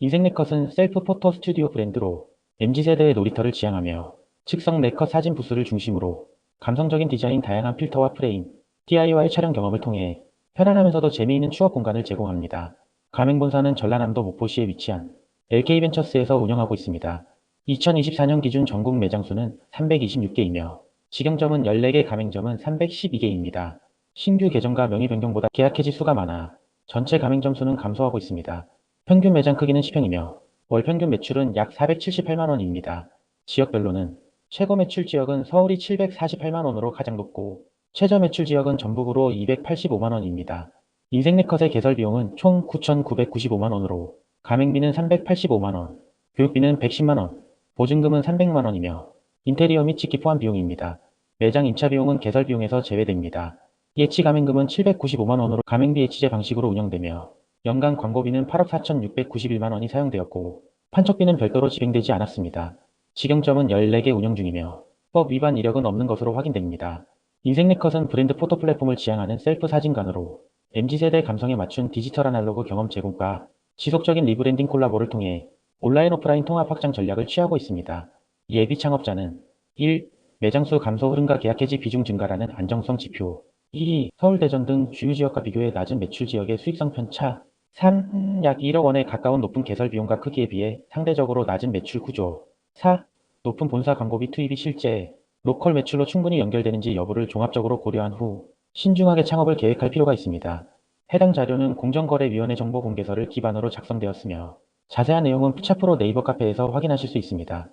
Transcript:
인생 네컷은 셀프 포토 스튜디오 브랜드로 MZ세대의 놀이터를 지향하며 측성 네컷 사진 부스를 중심으로 감성적인 디자인 다양한 필터와 프레임, DIY 촬영 경험을 통해 편안하면서도 재미있는 추억 공간을 제공합니다. 가맹본사는 전라남도 목포시에 위치한 LK벤처스에서 운영하고 있습니다. 2024년 기준 전국 매장 수는 326개이며 직영점은 14개, 가맹점은 312개입니다. 신규 개점과 명의 변경보다 계약 해지 수가 많아 전체 가맹점 수는 감소하고 있습니다. 평균 매장 크기는 10평이며 월 평균 매출은 약 478만 원입니다. 지역별로는 최고 매출 지역은 서울이 748만 원으로 가장 높고 최저 매출 지역은 전북으로 285만 원입니다. 인생네컷의 개설 비용은 총 9,995만 원으로 가맹비는 385만 원, 교육비는 110만 원, 보증금은 300만 원이며 인테리어 및 직기 포함 비용입니다. 매장 임차 비용은 개설 비용에서 제외됩니다. 예치 가맹금은 795만 원으로 가맹비 예치제 방식으로 운영되며 연간 광고비는 8억 4,691만 원이 사용되었고 판촉비는 별도로 집행되지 않았습니다. 직영점은 14개 운영 중이며 법 위반 이력은 없는 것으로 확인됩니다. 인생네컷은 브랜드 포토 플랫폼을 지향하는 셀프 사진관으로 MZ세대 감성에 맞춘 디지털 아날로그 경험 제공과 지속적인 리브랜딩 콜라보를 통해 온라인 오프라인 통합 확장 전략을 취하고 있습니다. 예비 창업자는 1. 매장 수 감소 흐름과 계약 해지 비중 증가라는 안정성 지표 2. 서울, 대전 등 주요 지역과 비교해 낮은 매출 지역의 수익성 편차 3. 약 1억 원에 가까운 높은 개설 비용과 크기에 비해 상대적으로 낮은 매출 구조 4. 높은 본사 광고비 투입이 실제 로컬 매출로 충분히 연결되는지 여부를 종합적으로 고려한 후 신중하게 창업을 계획할 필요가 있습니다. 해당 자료는 공정거래위원회 정보 공개서를 기반으로 작성되었으며 자세한 내용은 푸차프로 네이버 카페에서 확인하실 수 있습니다.